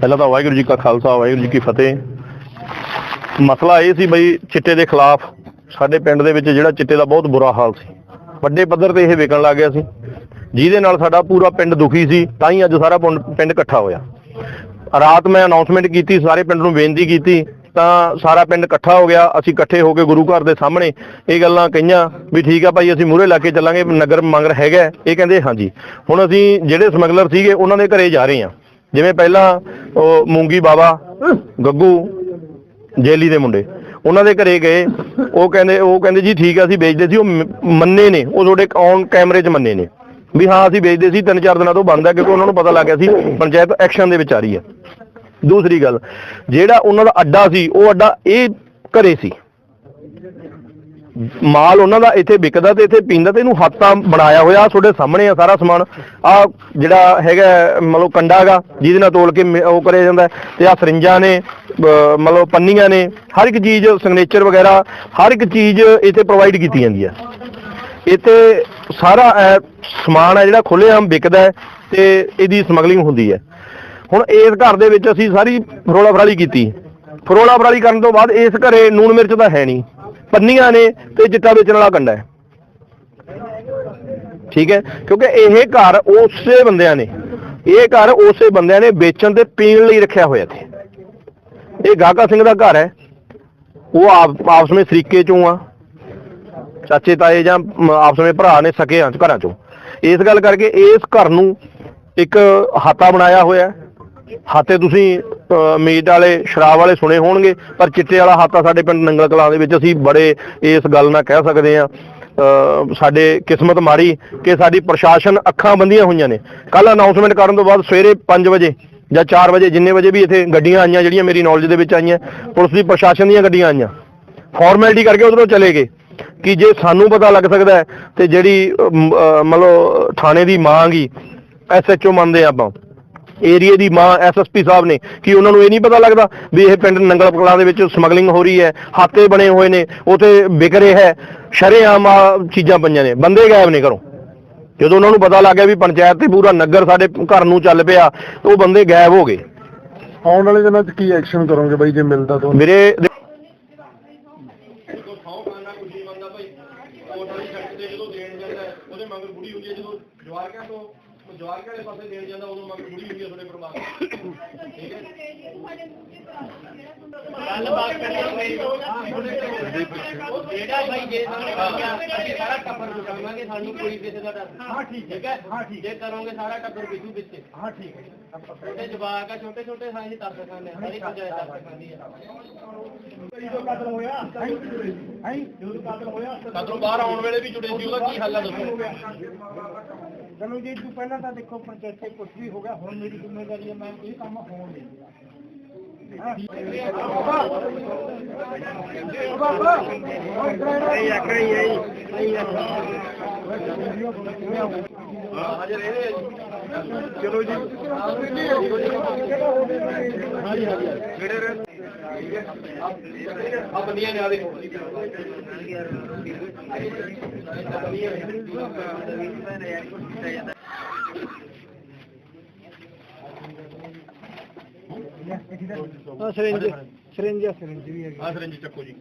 ਪਹਿਲਾਂ ਤਾਂ ਵਾਹਿਗੁਰੂ ਜੀ ਕਾ ਖਾਲਸਾ, ਵਾਹਿਗੁਰੂ ਜੀ ਕੀ ਫਤਿਹ। ਮਸਲਾ ਇਹ ਸੀ ਬਈ ਚਿੱਟੇ ਦੇ ਖਿਲਾਫ ਸਾਡੇ ਪਿੰਡ ਦੇ ਵਿੱਚ ਜਿਹੜਾ ਚਿੱਟੇ ਦਾ ਬਹੁਤ ਬੁਰਾ ਹਾਲ ਸੀ। ਵੱਡੇ ਪੱਧਰ ਤੇ ਇਹ ਵਿਕਣ ਲੱਗ ਗਿਆ ਸੀ। ਜਿਹਦੇ ਨਾਲ ਸਾਡਾ ਪੂਰਾ ਪਿੰਡ ਦੁਖੀ ਸੀ, ਤਾਂ ਹੀ ਅੱਜ ਸਾਰਾ ਪਿੰਡ ਇਕੱਠਾ ਹੋਇਆ। ਰਾਤ ਮੈਂ ਅਨਾਉਂਸਮੈਂਟ ਕੀਤੀ, ਸਾਰੇ ਪਿੰਡ ਨੂੰ ਬੇਨਤੀ ਕੀਤੀ, ਤਾਂ ਸਾਰਾ ਪਿੰਡ ਇਕੱਠਾ ਹੋ ਗਿਆ। ਅਸੀਂ ਇਕੱਠੇ ਹੋ ਕੇ ਗੁਰੂ ਘਰ ਦੇ ਸਾਹਮਣੇ ਇਹ ਗੱਲਾਂ ਕਹੀਆਂ ਵੀ ਠੀਕ ਆ ਭਾਈ, ਅਸੀਂ ਮੂਹਰੇ ਲਾ ਕੇ ਚੱਲਾਂਗੇ, ਨਗਰ ਮੰਗਰ ਹੈਗਾ। ਇਹ ਕਹਿੰਦੇ, ਹਾਂਜੀ। ਹੁਣ ਅਸੀਂ ਜਿਹੜੇ ਸਮਗਲਰ ਸੀਗੇ, ਉਹਨਾਂ ਦੇ ਘਰੇ ਜਾ ਰਹੇ ਹਾਂ। ਜਿਵੇਂ ਪਹਿਲਾਂ ਉਹ ਮੂੰਗੀ ਬਾਬਾ ਗੱਗੂ, ਜੇਲੀ ਦੇ ਮੁੰਡੇ। ਉਹਨਾਂ ਦੇ ਘਰੇ ਗਏ। ਉਹ ਕਹਿੰਦੇ ਉਹ ਕਹਿੰਦੇ, ਜੀ ਠੀਕ ਆ, ਅਸੀਂ ਵੇਚਦੇ ਸੀ। ਉਹ ਮੰਨੇ ਨੇ। ਉਹ ਤੁਹਾਡੇ ਔਨ ਕੈਮਰੇ 'ਚ ਮੰਨੇ ਨੇ। ਵੀ ਹਾਂ, ਅਸੀਂ ਵੇਚਦੇ ਸੀ ਤਿੰਨ ਚਾਰ ਦਿਨਾਂ ਤੋਂ ਬੰਦ ਹੈ ਕਿਉਂਕਿ ਉਹਨਾਂ ਨੂੰ ਪਤਾ ਲੱਗ ਗਿਆ ਸੀ, ਪੰਚਾਇਤ ਐਕਸ਼ਨ ਦੇ ਵਿੱਚ ਆ ਰਹੀ ਹੈ ਦੂਸਰੀ ਗੱਲ, ਜਿਹੜਾ ਉਹਨਾਂ ਦਾ ਅੱਡਾ ਸੀ, ਉਹ ਅੱਡਾ ਇਹ ਘਰੇ ਸੀ। ਮਾਲ ਉਹਨਾਂ ਦਾ ਇੱਥੇ ਵਿਕਦਾ ਤੇ ਇੱਥੇ ਪੀਂਦਾ ਤੇ ਇਹਨੂੰ ਹੱਥਾਂ ਬਣਾਇਆ ਹੋਇਆ ਆਹ ਤੁਹਾਡੇ ਸਾਹਮਣੇ ਆ ਸਾਰਾ ਸਮਾਨ। ਆ ਜਿਹੜਾ ਹੈਗਾ ਮਤਲਬ ਕੰਡਾ ਹੈਗਾ ਜਿਹਦੇ ਨਾਲ ਤੋਲ ਕੇ ਮ- ਉਹ ਕਰਿਆ ਜਾਂਦਾ ਹੈ, ਤੇ ਆ ਸਰਿੰਜਾਂ ਨੇ ਅਹ ਮਤਲਬ ਪੰਨੀਆਂ ਨੇ ਹਰ ਇੱਕ ਚੀਜ਼ ਸਿਗਨੇਚਰ ਵਗੈਰਾ ਹਰ ਇੱਕ ਚੀਜ਼ ਇੱਥੇ ਪ੍ਰੋਵਾਈਡ ਕੀਤੀ ਜਾਂਦੀ ਹੈ। ਇੱਥੇ ਸਾਰਾ ਇਹ ਸਮਾਨ ਹੈ ਜਿਹੜਾ ਖੁੱਲ੍ਹੇਆਮ ਵਿਕਦਾ ਹੈ ਤੇ ਇਹਦੀ ਸਮਗਲਿੰਗ ਹੁੰਦੀ ਹੈ। ਹੁਣ ਇਸ ਘਰ ਦੇ ਵਿੱਚ ਅਸੀਂ ਸਾਰੀ ਫਰੋਲਾ ਫਰਾਲੀ ਕੀਤੀ। ਫਰੋਲਾ ਫਰਾਲੀ ਕਰਨ ਤੋਂ ਬਾਅਦ ਇਸ ਘਰੇ ਨੂਣ ਮਿਰਚ ਤਾਂ ਹੈ ਨਹੀਂ। ਪੰਨੀਆਂ ਨੇ ਤੇ ਚਿੱਟਾ ਵੇਚਣ ਵਾਲਾ ਕੰਡਾ ਹੈ। ਠੀਕ ਹੈ? ਕਿਉਂਕਿ ਇਹ ਘਰ ਉਸੇ ਬੰਦਿਆਂ ਨੇ, ਇਹ ਘਰ ਉਸੇ ਬੰਦਿਆਂ ਨੇ ਵੇਚਣ ਤੇ ਪੀਣ ਲਈ ਰੱਖਿਆ ਹੋਇਆ ਸੀ ਇਹ ਗਾਗਾ ਸਿੰਘ ਦਾ ਘਰ ਹੈ। ਉਹ ਆਪ, ਆਪਸ ਵਿੱਚ ਸਰੀਕੇ ਚੋਂ ਆ। ਚਾਚੇ, ਤਾਏ ਜਾਂ ਮ- ਆਪਸ ਵਿੱਚ ਭਰਾ ਨੇ ਸਕੇ ਆ ਘਰਾਂ ਚੋਂ। ਇਸ ਗੱਲ ਕਰਕੇ ਇਸ ਘਰ ਨੂੰ ਇੱਕ ਹਾਤਾ ਬਣਾਇਆ ਹੋਇਆ ਹਾਤੇ ਤੁਸੀਂ ਮੀਟ ਵਾਲੇ, ਸ਼ਰਾਬ ਵਾਲੇ ਸੁਣੇ ਹੋਣਗੇ, ਪਰ ਚਿੱਟੇ ਵਾਲਾ ਹੱਥ ਆ ਸਾਡੇ ਪਿੰਡ ਨੰਗਲ ਕਲਾਂ ਦੇ ਵਿੱਚ। ਅਸੀਂ ਬੜੇ ਇਸ ਗੱਲ ਨਾਲ ਕਹਿ ਸਕਦੇ ਆ ਸਾਡੇ ਕਿਸਮਤ ਮਾੜੀ ਕਿ ਸਾਡੀ ਪ੍ਰਸ਼ਾਸਨ ਅੱਖਾਂ ਬੰਦੀਆਂ ਹੋਈਆਂ ਨੇ। ਕੱਲ ਅਨਾਉਂਸਮੈਂਟ ਕਰਨ ਤੋਂ ਬਾਅਦ ਸਵੇਰੇ 5 ਵਜੇ ਜਾਂ 4 ਵਜੇ, ਜਿੰਨੇ ਵਜੇ ਵੀ ਇੱਥੇ ਗੱਡੀਆਂ ਆਈਆਂ, ਜਿਹੜੀਆਂ ਮੇਰੀ ਨੌਲੇਜ ਦੇ ਵਿੱਚ ਆਈਆਂ, ਪੁਲਿਸ ਦੀ ਪ੍ਰਸ਼ਾਸਨ ਦੀਆਂ ਗੱਡੀਆਂ ਆਈਆਂ। ਫਾਰਮੈਲਿਟੀ ਕਰਕੇ ਉਧਰੋਂ ਚਲੇ ਗਏ ਕਿ ਜੇ ਸਾਨੂੰ ਪਤਾ ਲੱਗ ਸਕਦਾ ਤੇ ਜਿਹੜੀ ਮਤਲਬ ਥਾਣੇ ਦੀ ਮਾਂ ਗੀ ਐਸਐਚਓ ਮੰਨਦੇ ਆ ਆਪਾਂ। ਏਰੀਏ ਦੀ ਮਾਂ ਐਸਐਸਪੀ ਸਾਹਿਬ ਨੇ ਕਿ ਉਹਨਾਂ ਨੂੰ ਇਹ ਨਹੀਂ ਪਤਾ ਲੱਗਦਾ ਵੀ ਇਹ ਪਿੰਡ ਨੰਗਲ ਕਲਾਂ ਦੇ ਵਿੱਚ ਸਮਗਲਿੰਗ ਹੋ ਰਹੀ ਹੈ ਹਾਤੇ ਬਣੇ ਹੋਏ ਨੇ ਉਥੇ ਵਿਕ ਰਿਹਾ ਹੈ ਸ਼ਰੇਆਮ ਚੀਜ਼ਾਂ ਪਈਆਂ ਨੇ ਬੰਦੇ ਗਾਇਬ ਨੇ ਘਰੋਂ। ਜਦੋਂ ਉਹਨਾਂ ਨੂੰ ਪਤਾ ਲੱਗ ਗਿਆ ਵੀ ਪੰਚਾਇਤ ਤੇ ਪੂਰਾ ਨਗਰ ਸਾਡੇ ਘਰ ਨੂੰ ਚੱਲ ਪਿਆ ਉਹ ਬੰਦੇ ਗਾਇਬ ਹੋ ਗਏ। ਆਉਣ ਵਾਲੇ ਦਿਨਾਂ 'ਚ ਕੀ ਐਕਸ਼ਨ ਕਰੋਗੇ ਬਾਈ ਜੇ ਮਿਲਦਾ ਤੁਹਾਨੂੰ ਮੇਰੇ ਉਹਦੇ ਮਗਰ ਬੁੜੀ ਹੁੰਦੀ ਹੈ ਜਦੋਂ ਜਵਾਰਕਾਂ ਤੋਂ ਜਵਾਰਕਾਂ ਦੇ ਪਾਸੇ ਦੇਣ ਜਾਂਦਾ ਉਦੋਂ ਮਗਰ ਬੁੜੀ ਹੁੰਦੀ ਹੈ ਤੁਹਾਡੇ ਪਰਿਵਾਰ ਠੀਕ ਹੈ? ਜਿਹੜਾ ਭਾਈ ਜੇ ਸਾਨੂੰ ਅਸੀਂ ਸਾਰਾ ਟੱਬਰ ਲੁਟਾਵਾਂਗੇ ਸਾਨੂੰ ਕੋਈ ਕਿਸੇ ਦਾ ਡਰ ਹਾਂ ਠੀਕ ਹੈ। ਹਾਂ? ਠੀਕ ਜੇ ਕਰੋਗੇ ਸਾਰਾ ਟੱਬਰ ਵਿਜੂ ਵਿੱਚ। ਹਾਂ ਠੀਕ ਹੈ। ਛੋਟੇ ਜਵਾਕ ਆ ਛੋਟੇ ਛੋਟੇ ਸਾਂਝੇ ਤਰਸ ਖਾਂਦੇ ਆ ਸਾਰੀ ਪੰਚਾਇਤ ਤਰਸ ਖਾਂਦੀ ਆ। ਕਦੋਂ ਬਾਹਰ ਆਉਣ ਵੇਲੇ ਵੀ ਜੁੜੇ ਸੀ ਉਹਦਾ ਕੀ ਹੱਲ ਹੈ ਦੱਸੋ ਚਲੋ ਜੀ ਤੂੰ ਪਹਿਲਾਂ ਤਾਂ ਦੇਖੋ ਪੰਚਾਇਤ ਤੇ ਕੁਝ ਵੀ ਹੋ ਗਿਆ ਹੁਣ ਮੇਰੀ ਜ਼ਿੰਮੇਵਾਰੀ ਹੈ ਮੈਂ ਇਹ ਕੰਮ ਹੋਣ ਦਿੰਦਾ। ਚਲੋ ਜੀ। ਬੰਦੀਆਂ ਨੇ ਆ ਦੇਖੋ ਹਾਂ ਸਿਰਿੰਜ ਸਿਰਿੰਜ ਸਿਰਿੰਜ ਵੀ ਹੈਗੀ। ਆ ਸਰੰਜੀ ਚੱਕੋ ਜੀ।